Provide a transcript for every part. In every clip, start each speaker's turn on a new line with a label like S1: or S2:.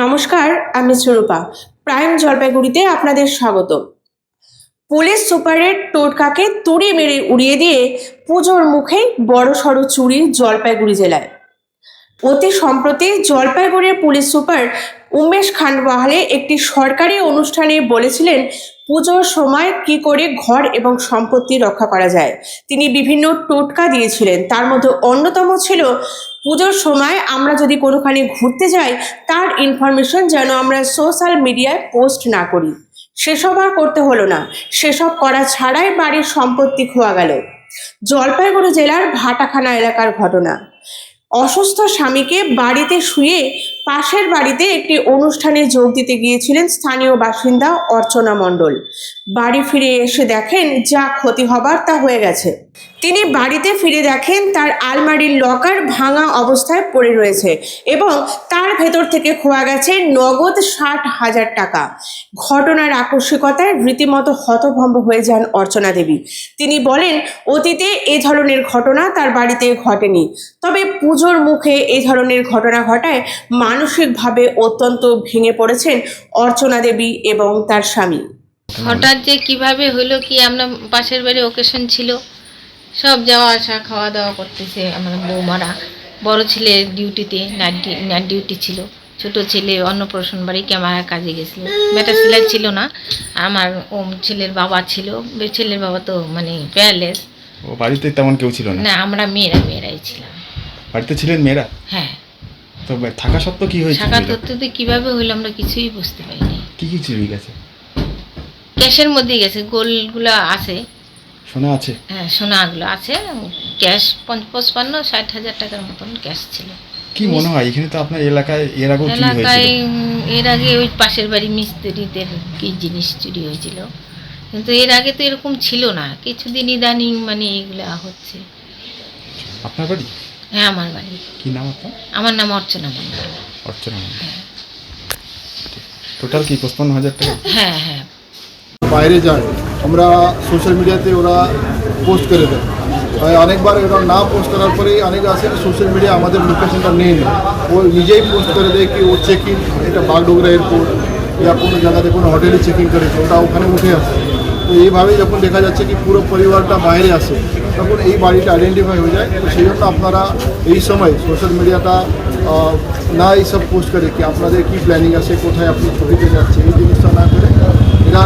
S1: নমস্কার, আমি সুরূপা প্রাইম জলপাইগুড়িতে আপনাদের স্বাগত পুলিশ সুপারের টোটকাকে তুড়ি মেরে উড়িয়ে দিয়ে পুজোর মুখে বড় সড়ো চুরি জলপাইগুড়ি জেলায়। অতি সম্প্রতি জলপাইগুড়ির পুলিশ সুপার উমেশ খান্ডওয়াহালে একটি সরকারি অনুষ্ঠানে বলেছিলেন পুজোর সময় কি করে ঘর এবং সম্পত্তি রক্ষা করা যায়? তিনি বিভিন্ন টোটকা দিয়েছিলেন। তার মধ্যে অন্যতম ছিল, পুজোর সময় আমরা যদি কোনোখানে ঘুরতে যাই, তার ইনফরমেশন যেন আমরা সোশ্যাল মিডিয়ায় পোস্ট না করি। সেসব আর করতে হলো না। সেসব করা ছাড়াই বাড়ির সম্পত্তি খোয়া গেল। জলপাইগুড়ি জেলার ভাটাখানা এলাকার ঘটনা। অসুস্থ স্বামীকে বাড়িতে শুয়ে পাশের বাড়িতে একটি অনুষ্ঠানে যোগ দিতে গিয়েছিলেন স্থানীয় বাসিন্দা অর্চনা মণ্ডল। বাড়ি ফিরে এসে দেখেন, যা ক্ষতি হবার তা হয়ে গেছে। তিনি বাড়িতে ফিরে দেখেন, তার আলমারির লকার ভাঙা অবস্থায় পড়ে রয়েছে এবং তার ভেতর থেকে খোয়া গেছে নগদ ষাট হাজার টাকা। ঘটনার আকস্মিকতায় রীতিমতো হতভম্ব হয়ে যান অর্চনা দেবী। তিনি বলেন, অতীতে এ ধরনের ঘটনা তার বাড়িতে ঘটেনি। তবে পুজোর মুখে এ ধরনের ঘটনা ঘটায় মানসিকভাবে অত্যন্ত ভেঙে পড়েছেন অর্চনা দেবী এবং তার স্বামী।
S2: হঠাৎ যে কীভাবে হলো কি আমরা পাশের বাড়ি ওকেশন ছিল সব যাওয়া আসা খাওয়া দাওয়া করতেছে আমার বৌমারা। বড় ছেলে ডিউটিতে নাইট ডিউটি ছিল। ছোট ছেলে অন্নপ্রাশন বাড়ি ক্যামেরা কাজে গেছিল। বেটা ছেলে ছিল না আমার ওম ছেলের বাবা ছিল। ছেলের বাবা তো মানে প্যারালেস
S3: ও বাড়িতে তেমন কেউ ছিল না?
S2: না আমরা মেয়েরা মেয়েরাই ছিলাম।
S3: বাড়িতে ছিলেন মেয়েরা?
S2: হ্যাঁ।
S3: তো বা- থাকা সত্ত্বেও কি হয়েছে
S2: শাখা তত্ত্বতে কীভাবে হইল আমরা কিছুই বুঝতে পারিনি।
S3: কি কি চুরি গেছে?
S2: ক্যাশের মধ্যে গেছে গোলগুলো আছে।
S3: শোনা আছে?
S2: হ্যাঁ সোনাগুলো আছে ক্যাশ পঞ্চ- পঁচপান্ন ষাট হাজার টাকার মতন ক্যাশ ছিল।
S3: কি মনে হয় এখানে তো আপনার এলাকায় এর চুরি
S2: এলাকায় এর আগে ওই পাশের বাড়ি মিস্ত্রিদের কি জিনিস চুরি হয়েছিল। কিন্তু এর আগে তো এরকম ছিল না কিছুদিন ইদানিং মানে এগুলা হচ্ছে।
S3: আপনার বাড়ি?
S2: হ্যাঁ আমার বাড়ি।
S3: কি নাম আপনার?
S2: আমার নাম অর্চনা মন্ডল
S3: অর্চনা টোটাল কি? পঁচপান্ন হাজার টাকা?
S2: হ্যাঁ হ্যাঁ।
S4: বাইরে যায় আমরা সোশ্যাল মিডিয়াতে ওরা পোস্ট করে দেয়। আর অনেকবার ওরা না পোস্ট করার পরেই অনেক আছে সোশ্যাল মিডিয়া আমাদের লোকেশনটা নেই। না ও নিজেই পোস্ট করে দেয় কি ও চেক ইন এটা বাগডোগরা এয়ারপোর্ট ইয়া কোনো জায়গাতে কোনো হোটেলে চেক ইন করেছে ওটা ওখানে উঠে আসে। তো এইভাবেই যখন দেখা যাচ্ছে কি পুরো পরিবারটা বাইরে আসে। তখন এই বাড়িটা আইডেন্টিফাই হয়ে যায়। তো সেই জন্য আপনারা এই সময় সোশ্যাল মিডিয়াটা না এইসব পোস্ট করে কি আপনাদের কি প্ল্যানিং আছে, কোথায় আপনি ছবিতে যাচ্ছে এই জিনিসটা না করে এরা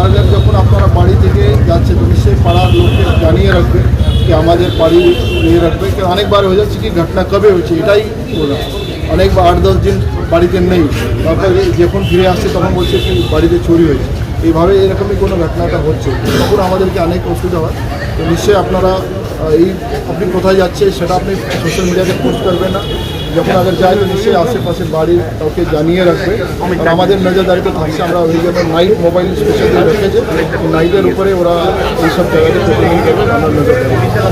S4: আর যখন আপনারা বাড়ি থেকে যাচ্ছে, তো নিশ্চয়ই পাড়ার লোককে জানিয়ে রাখবে কি আমাদের বাড়ি নিয়ে রাখবে। কি অনেকবার হয়ে যাচ্ছে কি ঘটনা কবে হয়েছে, এটাই বলা অনেকবার আট দশ দিন বাড়িতে নেই। তারপরে যখন ফিরে আসছে, তখন বলছে কি বাড়িতে চুরি হয়েছে। এইভাবে এরকমই কোনো ঘটনাটা হচ্ছে। তখন আমাদেরকে অনেক অসুবিধা হয়। তো নিশ্চয়ই আপনারা এই আপনি কোথায় যাচ্ছে সেটা আপনি সোশ্যাল মিডিয়াতে পোস্ট করবেন না। যখন আগে যায়, তো নিশ্চয়ই আশেপাশের বাড়ির কাউকে জানিয়ে রাখবে। আমাদের নজরদারিতে থাকছে, আমরা ওই জন্য নাইট মোবাইল স্পেশাল রেখেছে। নাইটের উপরে ওরা এইসব জায়গাতে